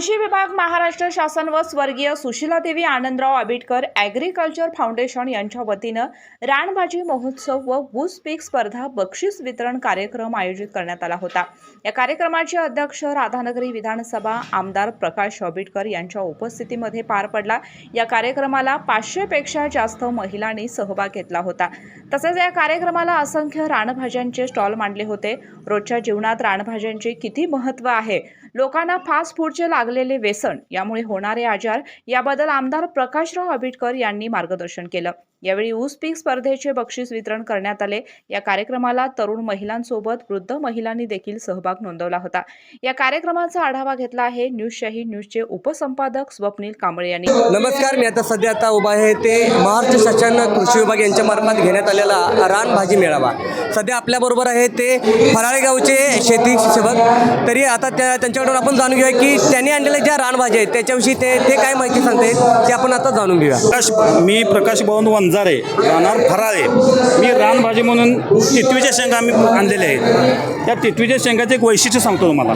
कृषी विभाग महाराष्ट्र शासन व स्वर्गीय सुशीलादेवी आनंदराव आबिटकर ॲग्रिकल्चर फाउंडेशन यांच्या वतीनं रानभाजी महोत्सव व ऊस पीक स्पर्धा बक्षीस वितरण कार्यक्रम आयोजित करण्यात आला होता. या कार्यक्रमाचे अध्यक्ष राधानगरी विधानसभा आमदार प्रकाश आबिटकर यांच्या उपस्थितीमध्ये पार पडला. या कार्यक्रमाला पाचशेपेक्षा जास्त महिलांनी सहभाग घेतला होता. तसेच या कार्यक्रमाला असंख्य रानभाज्यांचे स्टॉल मांडले होते. रोजच्या जीवनात रानभाज्यांचे किती महत्त्व आहे? लोकांना फास्ट फूडचे लागलेले व्यसन यामुळे होणारे आजार याबद्दल आमदार प्रकाशराव आबिटकर यांनी मार्गदर्शन केलं. यावेळी ऊस पीक स्पर्धेचे बक्षीस वितरण करण्यात आले. या कार्यक्रमाला तरुण महिलांसोबत वृद्ध महिलांनी देखील सहभाग नोंदवला होता. या कार्यक्रमाचा आढावा घेतला आहे न्यूज शाही न्यूजचे उपसंपादक स्वप्नील कांबळे यांनी. नमस्कार मी आता सध्या आता उभा आहे ते महाराष्ट्र शासन कृषी विभाग यांच्या मार्फत घेण्यात आलेला रानभाजी मेळावा. सध्या आपल्याबरोबर आहे ते फराळे गावचे शेती सेवक. तरी आता त्या त्यांच्याकडून आपण जाणून घेऊया की त्यांनी आणलेल्या ज्या रानभाज्या आहेत त्याच्याविषयी ते ते काय माहिती सांगतायत ते आपण आता जाणून घेऊया. प्रकाश मी प्रकाश भवन वंजारे राहणार फराळे मी रानभाजी म्हणून टिटवीच्या शेंगा आम्ही आणलेल्या आहेत. त्या टिटवीच्या शेंगाचं एक वैशिष्ट्य सांगतो तुम्हाला.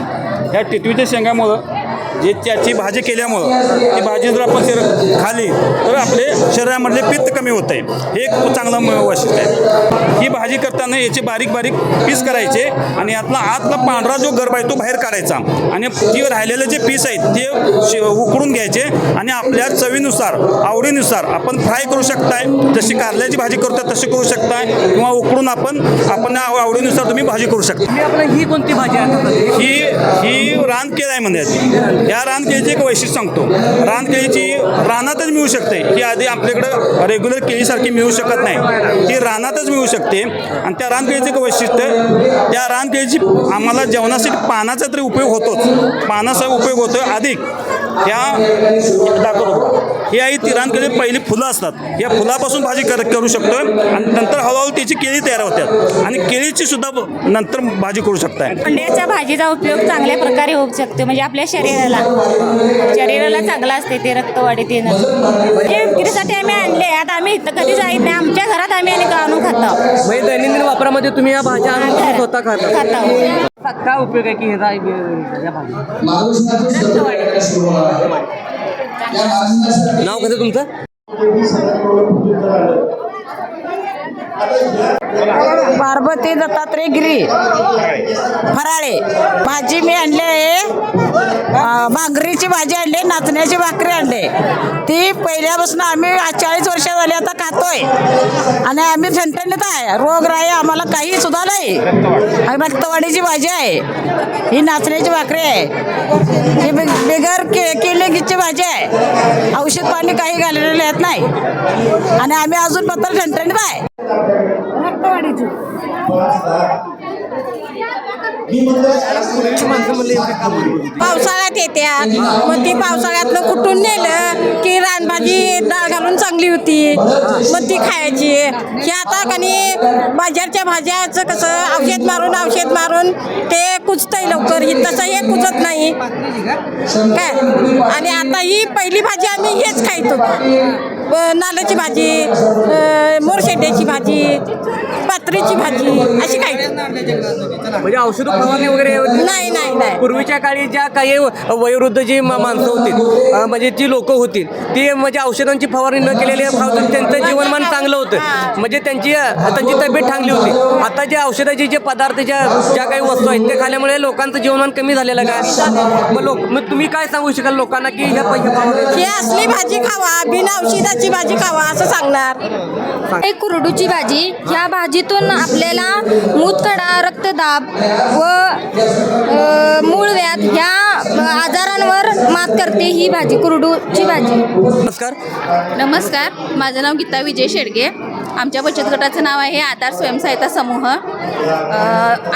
ह्या टिटवीच्या शेंगामुळं जे त्याची भाजी केल्यामुळं ती भाजी जर आपण शरीर खाली तर आपले शरीरामधले पित्त कमी होत आहे हे एक चांगलं वैशिष्ट्य आहे. ही भाजी करताना याचे बारीक बारीक पीस करायचे आणि यातला आतला पांढरा जो गर्भ आहे तो बाहेर काढायचा. आणि ती राहिलेले जे पीस आहेत ते शे- उकडून घ्यायचे आणि आपल्या चवीनुसार आवडीनुसार आपण फ्राय करू शकताय. जशी कारल्याची भाजी करतो तशी करू शकताय. किंवा उकडून आपण आपण आव- आवडीनुसार तुम्ही भाजी करू शकता. मी आपलं ही कोणती भाजी आहे? ही ही रानकेळ आहे म्हणजे या रानकेळीचे एक वैशिष्ट्य सांगतो. रानकेळीची रानातच मिळू शकते. ही आधी आपल्याकडं रेग्युलर केळीसारखी मिळू शकत नाही. ती रानातच मिळू शकते. आणि त्या रानकेळीचं एक वैशिष्ट्य त्या रानकेळीची आम्हाला जेवणासाठी पानाचा तरी उपयोग होतोच. पानाचा उपयोग होतो अधिक. ह्या दाखवतो ही आहे ती रानकेळी पहिली फुलं असतात. या फुलापासून भाजी कर करू शकतो आणि नंतर हळूहळू त्याची केळी तयार होतात आणि केळीची सुद्धा नंतर भाजी करू शकताय. अंड्याच्या भाजीचा उपयोग चांगल्या प्रकारे होऊ शकतो म्हणजे आपल्या शरीराला. शरीराला चांगला असते ते रक्तवाढी ते म्हणजे विक्रीसाठी आम्ही आणले आता आम्ही इथं कधी जाईत नाही. आमच्या घरात आम्ही आणि आणून खातो. म्हणजे दैनंदिन वापरामध्ये तुम्ही या भाज्या आणून स्वतः खाता. खातो. काय उपयोग आहे की ह्याचा या भाजी नाव कसं तुमचं? वीस हजार आता या पार्वती दत्तात्रय गिरी. फराळे. भाजी मी आणली आहे. भाकरीची भांगरीची भाजी आणली नाचण्याची भाकरी आणली. ती पहिल्यापासून आम्ही चाळीस वर्ष झाली आता खातोय. आणि आम्ही ठणठणीत आहे. रोगराई आम्हाला काही सुद्धा नाही. आम्ही रक्तवाढीची भाजी आहे. ही नाचण्याची भाकरी आहे. ही बिगर के केलेगीची भाजी आहे. औषध पाणी काही घाललेलं येत नाही. आणि आम्ही अजून पत्र झंटणीत आहे. रक्तवाढीची पावसाळ्यात येत्यात मग ती पावसाळ्यातनं कुठून नेलं की रानभाजी डाळ घालून चांगली होती? मग ती खायची. हे आता कणी बाजारच्या भाज्याचं कसं औषध मारून औषध मारून ते कुचतंय लवकर. ही तसं हे कुचत नाही. काय? आणि आता ही पहिली भाजी आम्ही हेच खायचो. नाल्याची भाजी अं, मोरशेंड्याची भाजी पात्रीची भाजी अशी खायची. म्हणजे औषध फवारणी वगैरे नाही नाही नाही. पूर्वीच्या काळी ज्या काही वयोवृद्ध जी माणसं होती म्हणजे जी लोक होती ती म्हणजे औषधांची फवारणी न केलेली त्यांचं जीवनमान चांगलं होतं. म्हणजे त्यांची त्यांची तब्येत चांगली होती. आता जे औषधाचे जे पदार्थ ज्या ज्या काही वस्तू आहेत ते खाल्यामुळे लोकांचं जीवनमान कमी झालेलं आहे. का मग लोक मग तुम्ही काय सांगू शकाल लोकांना की ह्या ही असली भाजी खावा बिना औषधाची भाजी खावा असं सांगणार. एक कुरडूची भाजी ह्या भाजीतून आपल्याला मूतखडा रक्तदाब व अ, मूळव्याध ह्या आजारांवर मात करते ही भाजी कुरडूची भाजी. नमस्कार. नमस्कार. माझं नाव गीता विजय शेडगे. आमच्या बचत गटाचं नाव आहे आधार स्वयंसहायता समूह.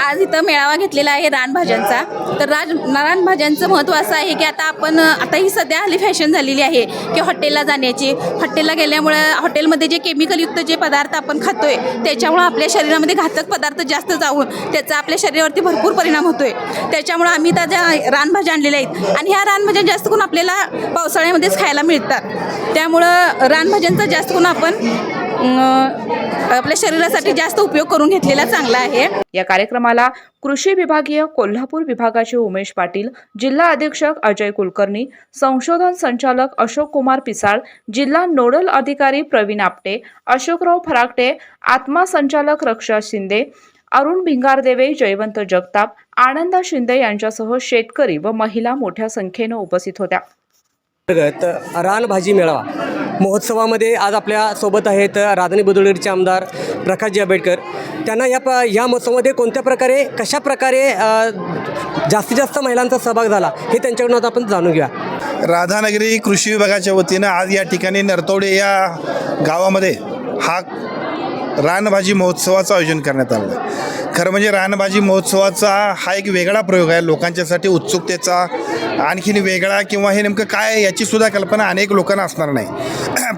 आज इथं मेळावा घेतलेला आहे रानभाज्यांचा तर राज रानभाज्यांचं महत्त्व असं आहे की आता आपण आता ही सध्या हल्ली फॅशन झालेली आहे की हॉटेलला जाण्याची. हॉटेलला गेल्यामुळं हॉटेलमध्ये जे केमिकलयुक्त जे पदार्थ आपण खातोय त्याच्यामुळं आपल्या शरीरामध्ये घातक पदार्थ जास्त जाऊन त्याचा आपल्या शरीरावरती भरपूर परिणाम होतोय. त्याच्यामुळं आम्ही त्या रानभाज्या आणलेल्या आहेत आणि ह्या रानभाज्या जास्त करून आपल्याला पावसाळ्यामध्येच खायला मिळतात. त्यामुळं रानभाज्यांचा जास्त करून आपण आपल्या शरीरासाठी जास्त उपयोग करून घेतलेला चांगला आहे. या कार्यक्रमाला कृषी विभागीय कोल्हापूर विभागाचे उमेश पाटील जिल्हा अधीक्षक अजय कुलकर्णी संशोधन संचालक अशोक कुमार पिसाळ जिल्हा नोडल अधिकारी प्रवीण आपटे अशोकराव फराकटे आत्मा संचालक रक्षा शिंदे अरुण भिंगारदेवे जयवंत जगताप आनंदा शिंदे यांच्यासह शेतकरी व महिला मोठ्या संख्येनं उपस्थित होत्या. रानभाजी मेळावा. महोत्सवामध्ये आज आपल्यासोबत आहेत राजधानी बुदुळगीरचे आमदार प्रकाशजी आंबेडकर. त्यांना या प या महोत्सवामध्ये कोणत्या प्रकारे कशा प्रकारे जास्तीत जास्त महिलांचा सहभाग झाला हे त्यांच्याकडून आता आपण जाणून घ्या राधानगरी कृषी विभागाच्या वतीनं आज या ठिकाणी नरतोडे या गावामध्ये हा रानभाजी महोत्सवाचं आयोजन करण्यात आलं. आहे खरं म्हणजे रानभाजी महोत्सवाचा हा एक वेगळा प्रयोग आहे लोकांच्यासाठी उत्सुकतेचा आणखीन वेगळा किंवा हे नेमकं काय याची सुद्धा कल्पना अनेक लोकांना असणार नाही.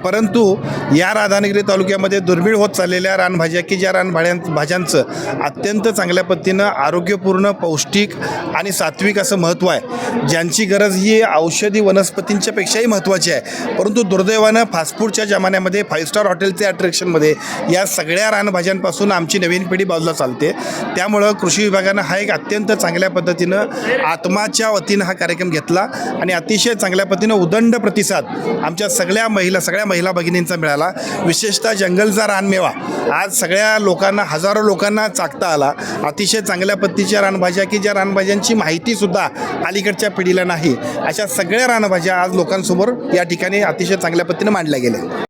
परंतु या राधानगरी तालुक्यामध्ये दुर्मिळ होत चाललेल्या रानभाज्या की ज्या रानभाज्यां भाज्यांचं अत्यंत चांगल्या पद्धतीनं आरोग्यपूर्ण पौष्टिक आणि सात्विक असं महत्त्व आहे. ज्यांची गरज ही औषधी वनस्पतींच्या पेक्षाही महत्त्वाची आहे. परंतु दुर्दैवानं फास्टफूडच्या जमान्यामध्ये फाईव्ह स्टार हॉटेलचे अट्रॅक्शनमध्ये या सगळ्या रानभाज्यांपासून आमची नवीन पिढी बाजूला चालते. त्यामुळं कृषी विभागानं हा एक अत्यंत चांगल्या पद्धतीनं आत्माच्या वतीनं हा कार्यक्रम घेतला आणि अतिशय चांगल्या पद्धतीनं उदंड प्रतिसाद आमच्या सगळ्या महिला सगळ्या महिला भगिनींचा मिळाला. विशेषतः जंगलचा रानमेवा. आज सगळ्या लोकांना हजारो लोकांना चाकता आला. अतिशय चांगल्या पद्धतीच्या रानभाज्या की ज्या रानभाज्यांची माहितीसुद्धा अलीकडच्या पिढीला नाही. अशा सगळ्या रानभाज्या आज लोकांसमोर या ठिकाणी अतिशय चांगल्या पद्धतीने मांडल्या गेल्या.